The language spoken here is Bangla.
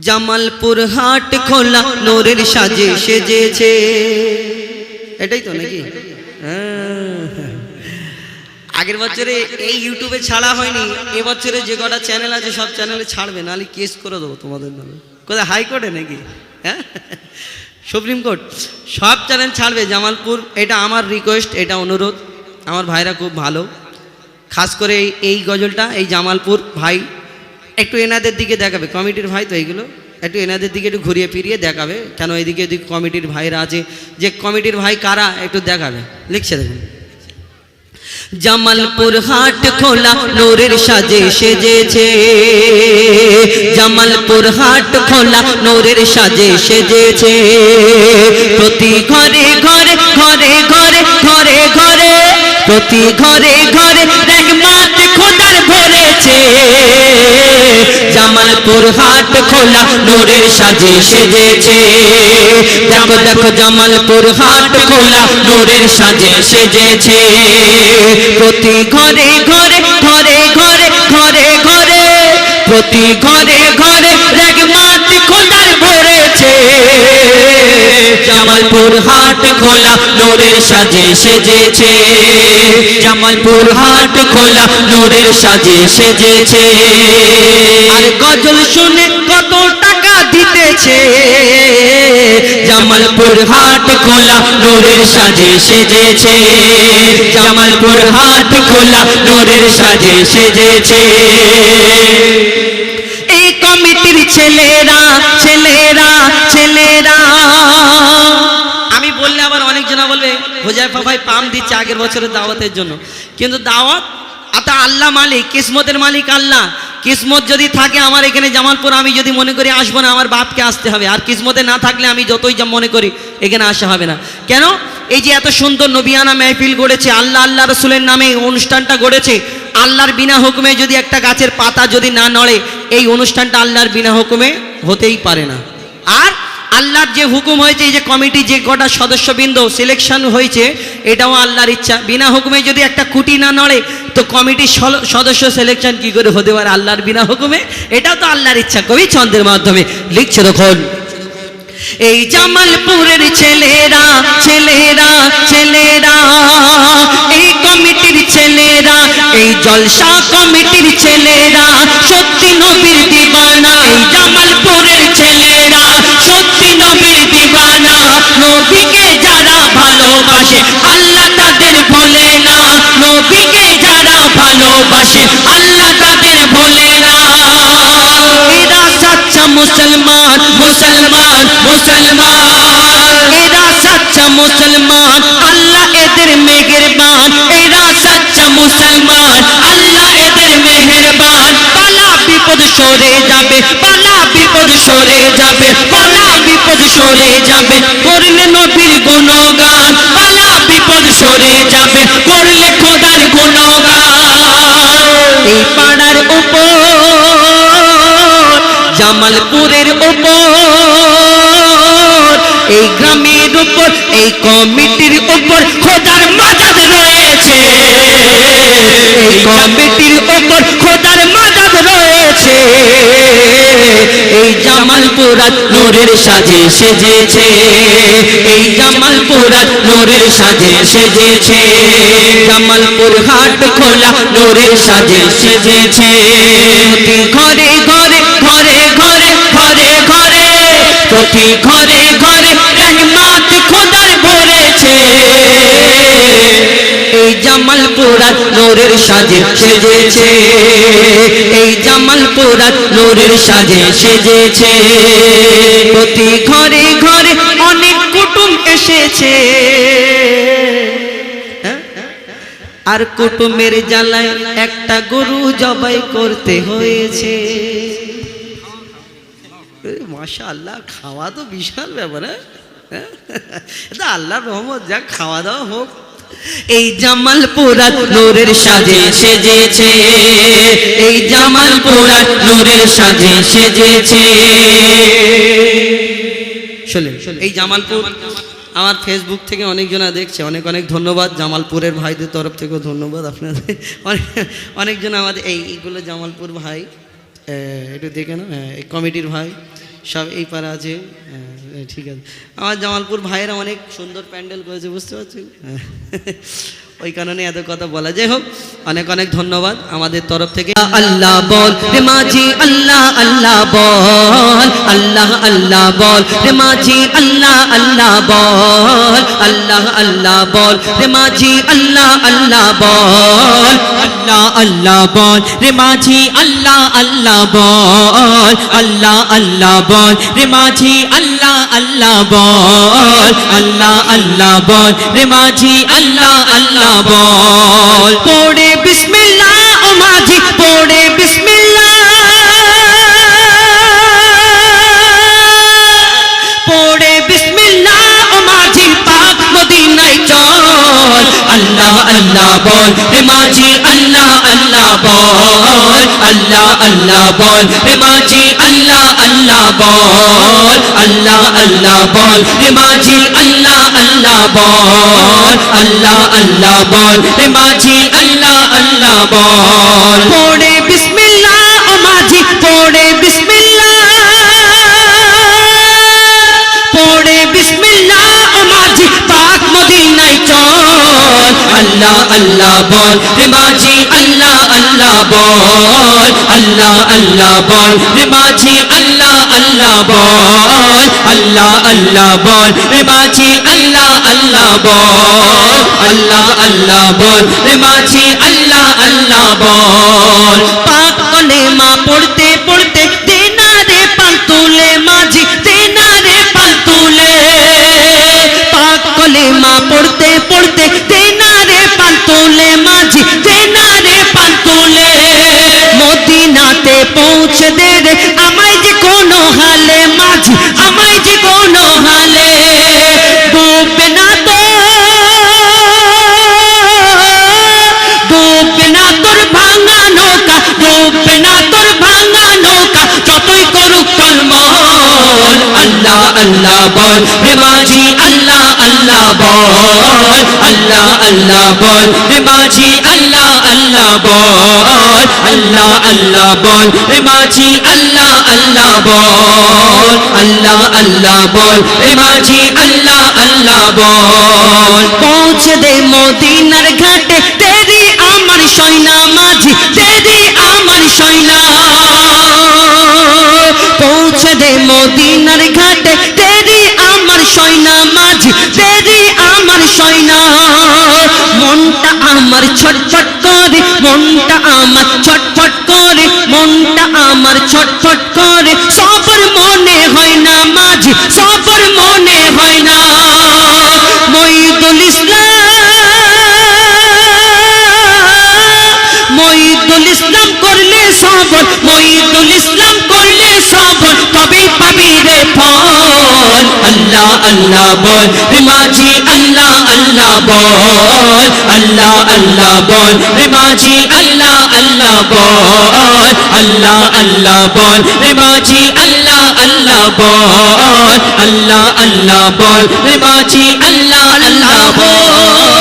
জামালপুর হাট খোলা, নোরের সাজে সেজেছে। এটাই তো নাকি? হ্যাঁ। আগের বছরে এই ইউটিউবে ছাড়া হয়নি, এবছরে যে কটা চ্যানেল আছে, সব চ্যানেলে ছাড়বে, নাহলে কেস করে দেবো তোমাদের নামে। কোথায় হাইকোর্টে নাকি? হ্যাঁ? সুপ্রিম কোর্ট সব চ্যানেল ছাড়বে, জামালপুর, এটা আমার রিকোয়েস্ট এটা অনুরোধ। আমার ভাইরা খুব ভালো। খাস করে এই- এই গজলটা, এই জামালপুর ভাই একটু এনাদের দিকে দেখাবে, কমিটির ভাই তো এইগুলো একটু এনাদের দিকে একটু ঘুরিয়ে ফিরিয়ে দেখাবে, কেন এদিকে এদিকে কমিটির ভাইরা আছে, যে কমিটির ভাই কারা একটু দেখাবে। লিখছে দেখুন। জামালপুর হাট খোলা, নোরের সাজে সেজেছে। জামালপুর হাট খোলা, নোরের সাজে সেজেছে। প্রতি ঘরে ঘরে ঘরে ঘরে ঘরে ঘরে, প্রতি ঘরে ঘরে জামালপুর হাট খোলা, নোরের সাজে সেজেছে। দেখো দেখো, জামালপুর হাট খোলা, নোরের সাজে সেজেছে। প্রতি ঘরে ঘরে ঘরে ঘরে ঘরে ঘরে, প্রতি ঘরে জামালপুর হাট খোলা, নোরের সাজে সেজেছে। জামালপুর হাট খোলা, নোরের সাজে সেজেছে। আর গজল শুনে কত টাকা দিতেছে। জামালপুর হাট খোলা, নোরের সাজে সেজেছে। জামালপুর হাট খোলা, নোরের সাজে সেজেছে। কমিটির ছেলেরা ছেলেরা ছেলেরা। আমি বললে আবার অনেকজনা বলবে, হোজাইফা ভাই পাম দিচ্ছে আগের বছরের দাওয়াতের জন্য। কিন্তু দাওয়াত, আতা আল্লাহ মালিক, কিসমতের মালিক আল্লাহ। কিসমত যদি থাকে আমার এখানে জামালপুর, আমি যদি মনে করি আসব না, আমার বাপকে আসতে হবে। আর কিসমতে না থাকলে আমি যতই যা মনে করি, এখানে আসা হবে না। কেন? এই যে এত সুন্দর নবিয়ানা মেহফিল গড়েছে, আল্লাহ আল্লাহ রসুলের নামে অনুষ্ঠানটা গড়েছে আল্লাহর বিনা হুকুমে যদি একটা গাছের পাতা যদি না নড়ে, এই অনুষ্ঠানটা আল্লাহর বিনা হুকুমে হতেই পারে না। আর আল্লাহর যে হুকুম হয়েছে, এই যে কমিটি যে কটা সদস্যবৃন্দ সিলেকশন হয়েছে, এটাও আল্লাহর ইচ্ছা। বিনা হুকুমে যদি একটা কুটি না নড়ে, তো কমিটির সদস্য সিলেকশন কি করে হতে পারে? আল্লাহর বিনা হুকুমে? এটাও তো আল্লাহর ইচ্ছা। কবি ছন্দের মাধ্যমে লিখছে তখন এই জামালপুরের ছেলেরা ছেলেরা ছেলেরা ছেলেরা, এই জলসা কমিটির ছেলেরা, সত্যি নবীর দিবানা, এই জামালপুরের ছেলেরা, সত্যি নবীর দিবানা, নবীকে যারা ভালোবাসে, আল্লাহ তাদের ভোলে না, নবীকে যারা ভালোবাসে, আল্লাহ তাদের ভোলে না। এরা সচ্চা মুসলমান মুসলমান মুসলমান। এরা সচ্চা মুসলমান এই কমিটির উপর খোদার মাজাদ রয়েছে। এই কমিটির উপর খোদার মাজাদ রয়েছে। এই জামালপুরাত নোরের সাজে সেজেছে। এই জামালপুরাত নোরের সাজে সেজেছে। জামালপুর হাট খোলা নোরের সাজে সেজেছে। ঘরে ঘরে ঘরে ঘরে ঘরে ঘরে, প্রতি ঘরে নোরের সাজে সেজেছে। এই নোরের সাজে সেজেছে। প্রতি ঘরে ঘরে অনেক কুটুম এসেছে। হ্যাঁ? আর কুটুমের জ্বালায় একটা গরু জবাই করতে হয়েছে। মাশা আল্লাহ খাওয়া তো বিশাল ব্যাপার হ্যাঁ? আল্লাহর রহমত, যা খাওয়া দাওয়া হোক এই জামালপুরাত নূরের সাজে সেজেছে। এই জামালপুরাত নূরের সাজে সেজেছে। শোনেন, এই জামালপুর আমার ফেসবুক থেকে অনেকজনা দেখছে, অনেক অনেক ধন্যবাদ। জামালপুরের ভাইদের তরফ থেকেও ধন্যবাদ আপনাদের। অনেক, অনেকজন আমাদের, এই, এইগুলো জামালপুর ভাই একটু দেখে না এই কমিটির ভাই। সব এই পাড়া আছে হ্যাঁ, ঠিক আছে আমার জামালপুর ভাইয়েরা অনেক সুন্দর প্যান্ডেল করেছে বুঝতে পারছেন। ওই কারণে এত কথা বলা যাই হোক অনেক অনেক ধন্যবাদ আমাদের তরফ থেকে আল্লাহ বল রে মাঝি আল্লাহ আল্লাহ বল আল্লাহ আল্লাহ বল রে মাঝি আল্লাহ আল্লাহ বল আল্লাহ আল্লাহ বল রে মাঝি আল্লাহ আল্লাহ বল আল্লাহ আল্লাহ বল রে মাঝি আল্লাহ আল্লাহ বল আল্লাহ আল্লাহ বল রে মাঝি আল্লাহ আল্লাহ বল আল্লাহ আল্লাহ বল রে মাঝি আল্লাহ আল্লাহ বল। পড়ে বিসমিল্লাহ, ও মাঝি, পড়ে বিসমিল্লাহ। পড়ে বিসমিল্লাহ, ও মাঝি, পাক মদিনায় চল। আল্লাহ আল্লাহ বল, রে মাঝি, আল্লাহ আল্লাহ বল। আল্লাহ আল্লাহ বল, রে মাঝি, আল্লাহ আল্লাহ বল আল্লাহ আল্লাহ বল রে মাঝি আল্লাহ আল্লাহ বল আল্লাহ আল্লাহ বল রে মাঝি আল্লাহ আল্লাহ বল পড়ে বিসমিল্লাহ আল্লাহ আল্লাহ বল। রে মাঝি, আল্লাহ আল্লাহ বল। আল্লাহ আল্লাহ বল। রে মাঝি, আল্লাহ আল্লাহ বল। আল্লাহ আল্লাহ বল। রে মাঝি, আল্লাহ আল্লাহ বল। আল্লাহ আল্লাহ বল। রে মাঝি, আল্লাহ আল্লাহ বল। পাক কলেমা পড়তে পড়তে আল্লাহ বল রে মাঝি, আল্লাহ আল্লাহ বল, আল্লাহ আল্লাহ বল রে মাঝি, আল্লাহ আল্লাহ বল, আল্লাহ আল্লাহ বল মাঝি, আল্লাহ আল্লাহ বল, আল্লাহ আল্লাহ বল মাঝি, আল্লাহ আল্লাহ বল। পৌঁছে দে মদিনার ঘাটে ছটফট করে মনটা আমার ছটফট করে মনটা আমার ছটফট করে। সবর আল্লাহ আল্লাহ বল। রে মাঝি আল্লাহ আল্লাহ বল। আল্লাহ আল্লাহ বল। রে মাঝি আল্লাহ আল্লাহ বল। আল্লাহ আল্লাহ বল। রে আল্লাহ আল্লাহ বল। আল্লাহ আল্লাহ বল। রে আল্লাহ আল্লাহ বল।